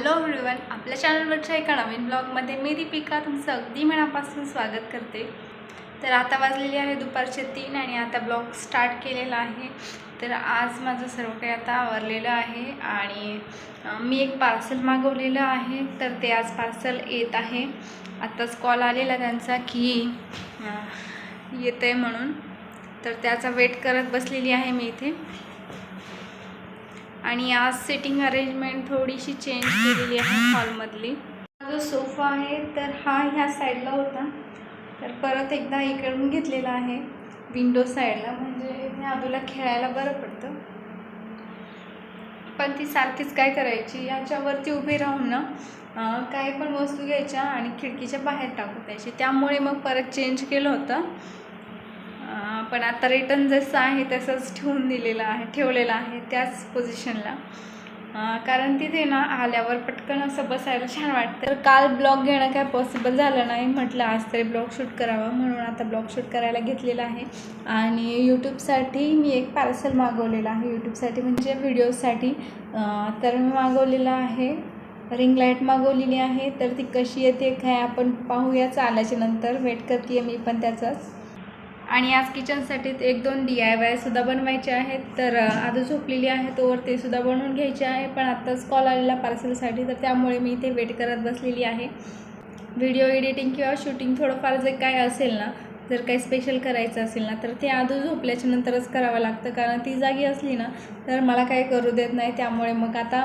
Hello everyone आपल्या चॅनलवरच्या एका नवीन ब्लॉगमध्ये मी दीपिका तुमचं अगदी मनापासून स्वागत करते. तर आता वाजलेली आहे दुपारचे तीन आणि आता ब्लॉग स्टार्ट केलेला आहे. तर आज माझं सर्व काही आता आवरलेलं आहे आणि मी एक पार्सल मागवलेलं आहे तर ते आज पार्सल येत आहे. आत्ताच कॉल आलेला त्यांचा की येतं आहे म्हणून. तर त्याचा वेट करत बसलेली आहे मी इथे. आणि आज सिटिंग अरेंजमेंट थोडीशी चेंज केलेली आहे हॉलमधली हा जो सोफा आहे तर हा ह्या साईडला होता. तर परत एकदा इकडून घेतलेला आहे विंडो साईडला म्हणजे इथे आजूला खेळायला बरं पडतं. पण ती सारखीच काय करायची? याच्यावरती उभी राहून ना काही पण वस्तू घ्यायच्या आणि खिडकीच्या बाहेर टाकून द्यायची. त्यामुळे मग परत चेंज केलं होतं. पण आता रिटर्न जसं आहे तसंच ठेवून दिलेलं आहे ठेवलेलं आहे त्याच पोझिशनला कारण तिथे ना आल्यावर पटकन असं बसायला छान वाटतं. तर काल ब्लॉग घेणं काय पॉसिबल झालं नाही म्हटलं आज तरी ब्लॉग शूट करावा म्हणून आता ब्लॉग शूट करायला घेतलेला आहे. आणि यूट्यूबसाठी मी एक पार्सल मागवलेलं आहे. यूट्यूबसाठी म्हणजे व्हिडिओजसाठी तर मी मागवलेलं आहे. रिंग लाइट मागवलेली आहे. तर ती कशी येते काय आपण पाहूयाच चालायच्या नंतर वेट करते आहे मी पण त्याचाच. आणि आज किचनसाठी एक दोन डी आय वायसुद्धा बनवायचे आहेत. तर अ, आता झोपलेली आहे तोवर ते सुद्धा बनवून घ्यायचे आहे. पण आत्ताच कॉल आलेला पार्सलसाठी तर त्यामुळे मी इथे वेट करत बसलेली आहे. व्हिडिओ एडिटिंग किंवा शूटिंग थोडंफार जे काय असेल ना जर काही स्पेशल करायचं असेल ना तर ते आधी झोपल्याच्या नंतरच करावं लागतं. कारण ती जागी असली ना तर मला काही करू देत नाही. त्यामुळे मग आता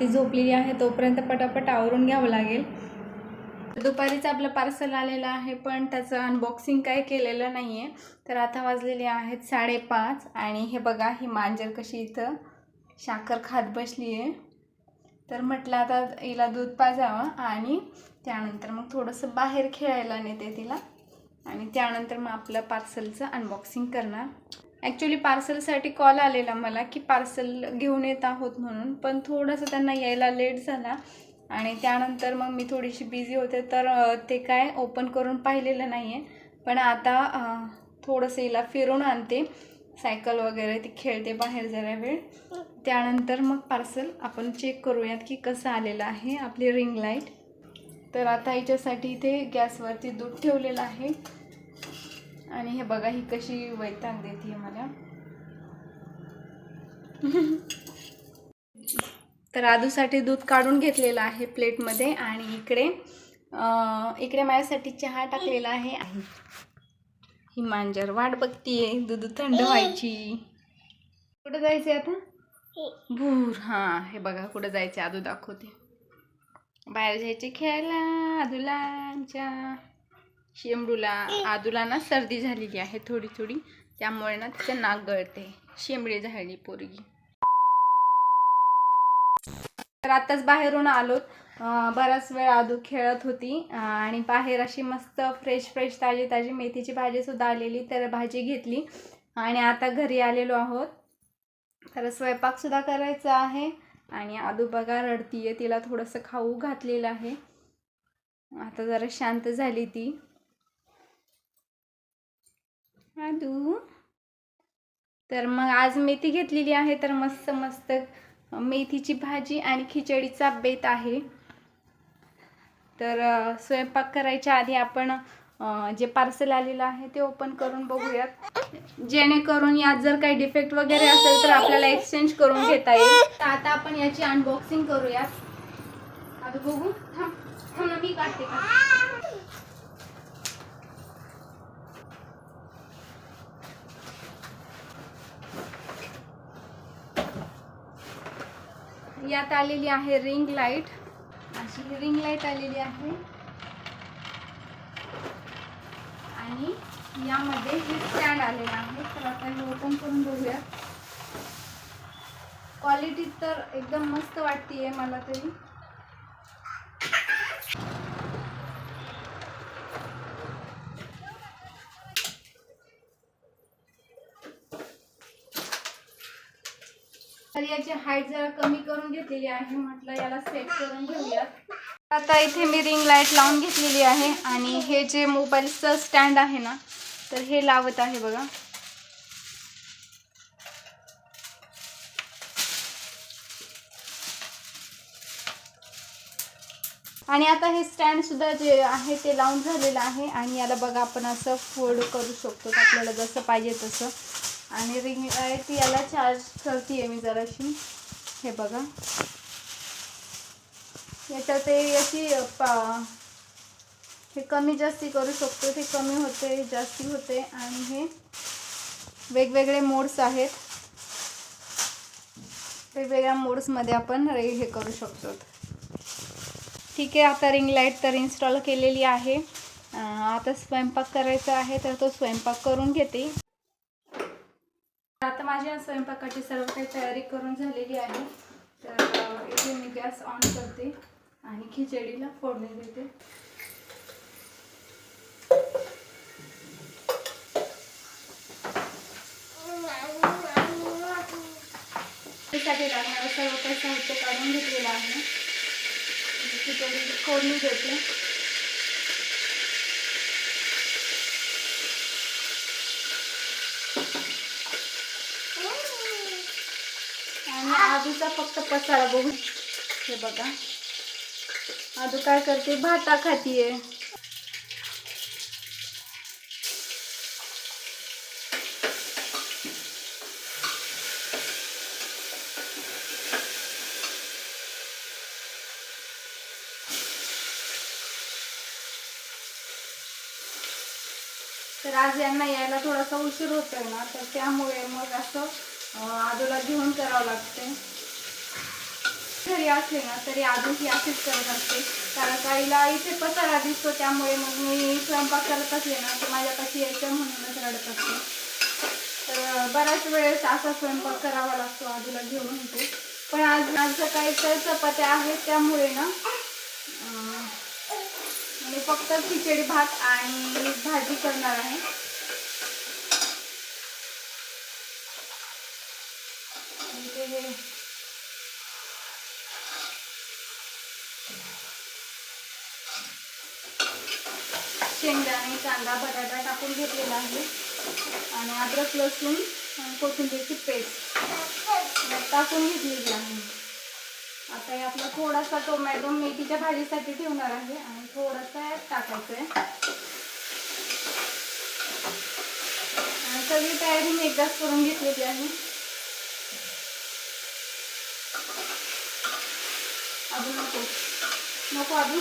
ती झोपलेली आहे तोपर्यंत पटापट आवरून घ्यावं लागेल. दुपारीचं आपलं पार्सल आलेलं आहे पण त्याचं अनबॉक्सिंग काही केलेलं नाही आहे तर आता वाजलेले आहेत साडेपाच आणि हे बघा ही मांजर कशी इथं साखर खात बसली आहे. तर म्हटलं आता हिला दूध पाजावं आणि त्यानंतर मग थोडंसं बाहेर खेळायला नेते तिला. आणि त्यानंतर मग आपलं पार्सलचं अनबॉक्सिंग करणार. ॲक्च्युली पार्सलसाठी कॉल आलेला मला की पार्सल घेऊन येत आहोत म्हणून पण थोडंसं त्यांना यायला लेट झाला. आणि त्यानंतर मग मी थोडीशी बिझी होते तर ते काय ओपन करून पाहिलेलं नाही आहे पण आता थोडंसं हिला फिरून आणते. सायकल वगैरे ती खेळते बाहेर जरा वेळ. त्यानंतर मग पार्सल आपण चेक करूयात की कसं आलेलं आहे आपली रिंग लाइट तर आता हिच्यासाठी इथे गॅसवरती दूध ठेवलेलं आहे. आणि हे बघा ही कशी वैताग देते मला. तर आदूसाठी दूध काढून घेतलेलं आहे प्लेटमध्ये आणि इकडे इकडे माझ्यासाठी चहा टाकलेला आहे. ही मांजर वाट बघतीये दूध थंड व्हायची. कुठं जायचे आता? भूर हां हे बघा कुठं जायचे आदू दाखवते. बाहेर जायचे खेळायला आदूलाच्या शेंबडूला. आदूला ना सर्दी झालेली आहे थोडी थोडी त्यामुळे ना तिचं नाक गळते शेंबडी झाली पोरगी. तर आत्ताच बाहेरून आलो बराच वेळ आदू खेळत होती. आणि बाहेर अशी मस्त फ्रेश फ्रेश ताजी ताजी मेथीची भाजीसुद्धा आलेली तर भाजी घेतली. आणि आता घरी आलेलो आहोत. तर स्वयंपाकसुद्धा करायचा आहे. आणि आदू बघा रडतीये तिला थोडंसं खाऊ घातलेलं आहे. आता जरा शांत झाली ती. आदू तर मग आज मेथी घेतलेली आहे तर मस्त मस्त मेथीची भाजी आणि खिचडीचा बेत आहे. तर स्वयंपाक करायच्या आधी आपण जे पार्सल आलेलं आहे ते ओपन करून बघूयात. जेणेकरून यात जर काही डिफेक्ट वगैरे असेल तर आपल्याला एक्सचेंज करून घेता येईल. तर आता आपण याची अनबॉक्सिंग करूयात. आता बघू. थांब थांब मी काढते का यात आलेली आहे रिंग लाइट. अशी ही रिंग लाइट आलेली आहे. आणि यामध्ये हे स्टँड आलेलं आहे. तर आता हे ओपन करून बघूया क्वालिटी तर एकदम मस्त वाटतीये मला तरी. तर याची हाईट जरा कमी करून घेतलेली आहे म्हटलं याला सेट करून घेऊयात. आता इथे मी रिंग लाइट लावून घेतलेली आहे आणि हे जे मोबाईलचं स्टँड आहे ना तर हे लावत आहे बघा. आणि आता हे स्टँड सुद्धा जे आहे ते लावून झालेलं आहे आणि याला बघा आपण असं फोल्ड करू शकतो. आपल्याला जसं पाहिजे तसं. आणि रिंग ती याला चार्ज करते मी जराशी. हे बघा. याच्या ते याची पा हे कमी जास्ती करू शकतो. ते कमी होते जास्ती होते. आणि हे वेगवेगळे मोड्स आहेत. वेगवेगळ्या मोड्समध्ये आपण रे हे करू शकतो. ठीक आहे आता रिंग लाइट तर इन्स्टॉल केलेली आहे. आता स्वयंपाक करायचा आहे तर तो स्वयंपाक करून घेते. आता माझ्या स्वयंपाकाची सर्व काही तयारी करून झालेली आहे. तर इथे मी गॅस ऑन करते आणि खिचडीला फोडणी देते. साठी लागणारं सर्व काही साहित्य काढून घेतलेलं आहे. खिचडी फोडणी देते. आधीचा आजूचा फक्त पसारा बघू. हे बघा. आजू काय करते? भाता खातीये. तर आज यांना यायला थोडासा उशीर होतोय ना तर त्यामुळे मग असं आजूला घेऊन करावं लागते. घरी असले ना तरी अजून ही अशीच करत असते. कारण काहीला इथे पसारा दिसतो त्यामुळे मग मी स्वयंपाक करत असले ना तर माझ्यापाशी यायचं म्हणूनच रडत असते. तर बऱ्याच वेळेस असा स्वयंपाक करावा लागतो आजूला घेऊन इथे. पण आज आज सकाळी तर चपात्या आहेत त्यामुळे ना म्हणजे मी फक्त खिचडी भात आणि भाजी करणार आहे आणि ते हे शेंगदाणे कांदा बटाटा टाकून घेतलेला आहे. आणि अद्रक लसूण आणि कोथिंबीरची पेस्ट टाकून घेतलेली आहे. आता यातला थोडासा टोमॅटो मेथीच्या भाजीसाठी ठेवणार आहे आणि थोडासा यात टाकायचं आहे आणि सगळी तयारी मी एकदाच करून घेतलेली आहे. अजून नको. नको अजून.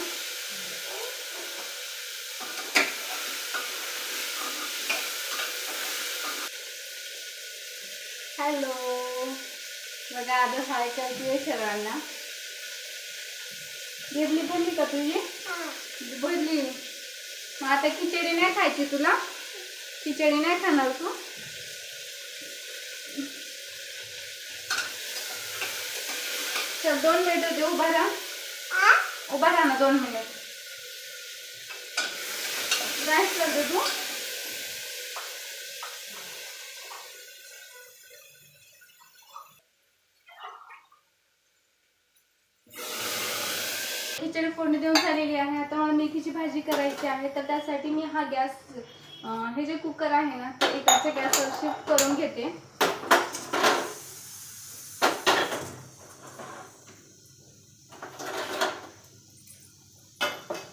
हॅलो. बघा आता हाय करते सर्वांना गिरली भरली का तुझी? भरली मग आता खिचडी नाही खायची तुला? खिचडी नाही खाणार तू? चल दोन मिनिट दे उभा राहा. उभा राहा ना दोन मिनिट. राईस करते तू. खिचडी फोडणी देऊन झालेली आहे. आता मला मेथीची भाजी करायची आहे. तर त्यासाठी मी हा गॅस हे जे कुकर आहे ना ते एकाच्या गॅसवर शिफ्ट करून घेते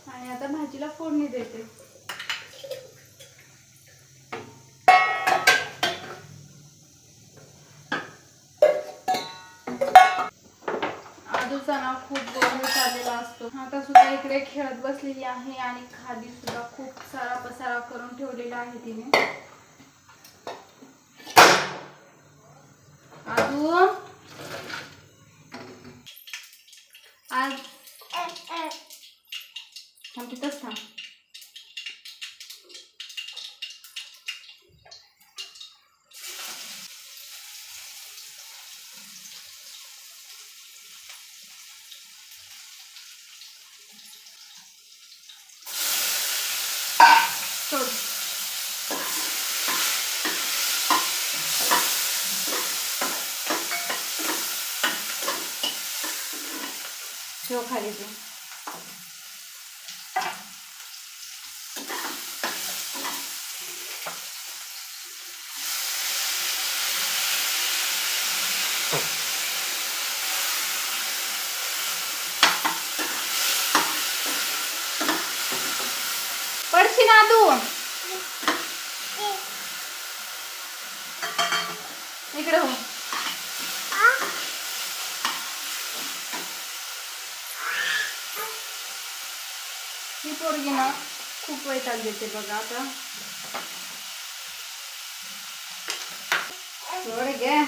आणि आता भाजीला फोडणी देते आजूचा खूप गोंधळ चाललेला असतो. आता सुद्धा इकडे खेळत बसलेली आहे आणि खादी सुद्धा खूप सारा पसारा करून ठेवलेला आहे तिने. अजून? आज थांब तिथंच थांब. Deixa eu calibrar. Fortinado! É. Microfone. पोरगी ना खूप वैताग देते बघा आता सोड घे हाय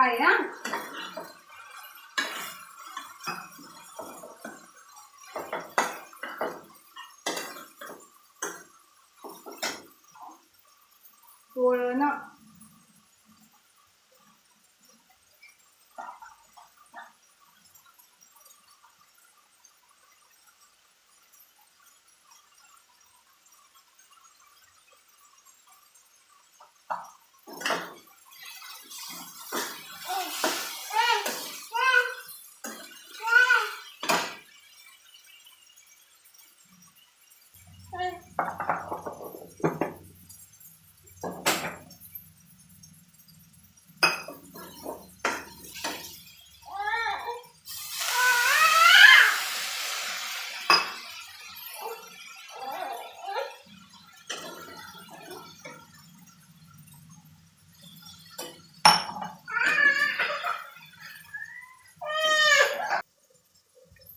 ना पोळं ना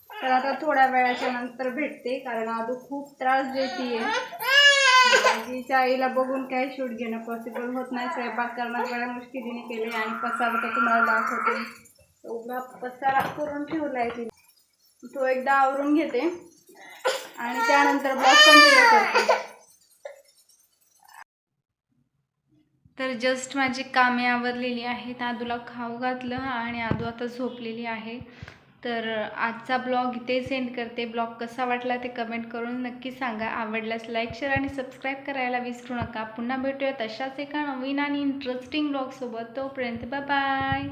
तर आता थोड्या वेळाच्या नंतर भेटते कारण आदू खूप त्रास देते आजीच्या आईला बघून काही शूट घेणं पॉसिबल होत नाही. स्वयंपाक करणं बऱ्या मुश्किलीने केले आणि पसारा तर तुम्हाला दाखवते. उभा पसारा करून ठेवलाय तिने. तो एकदा आवरून घेते आणि त्यानंतर ब्लॉग कंटिन्यू करते. तर जस्ट माझी कामे आवरलेली आहेत. आदूला खाऊ घातलं आणि आदू आता झोपलेली आहे. तर आजचा ब्लॉग इथे सेंड करते. ब्लॉग कसा वाटला ते कमेंट करून नक्की सांगा. आवडल्यास लाईक शेअर आणि सबस्क्राईब करायला विसरू नका. पुन्हा भेटूया तशाच एका नवीन आणि इंटरेस्टिंग ब्लॉगसोबत तोपर्यंत बाय बाय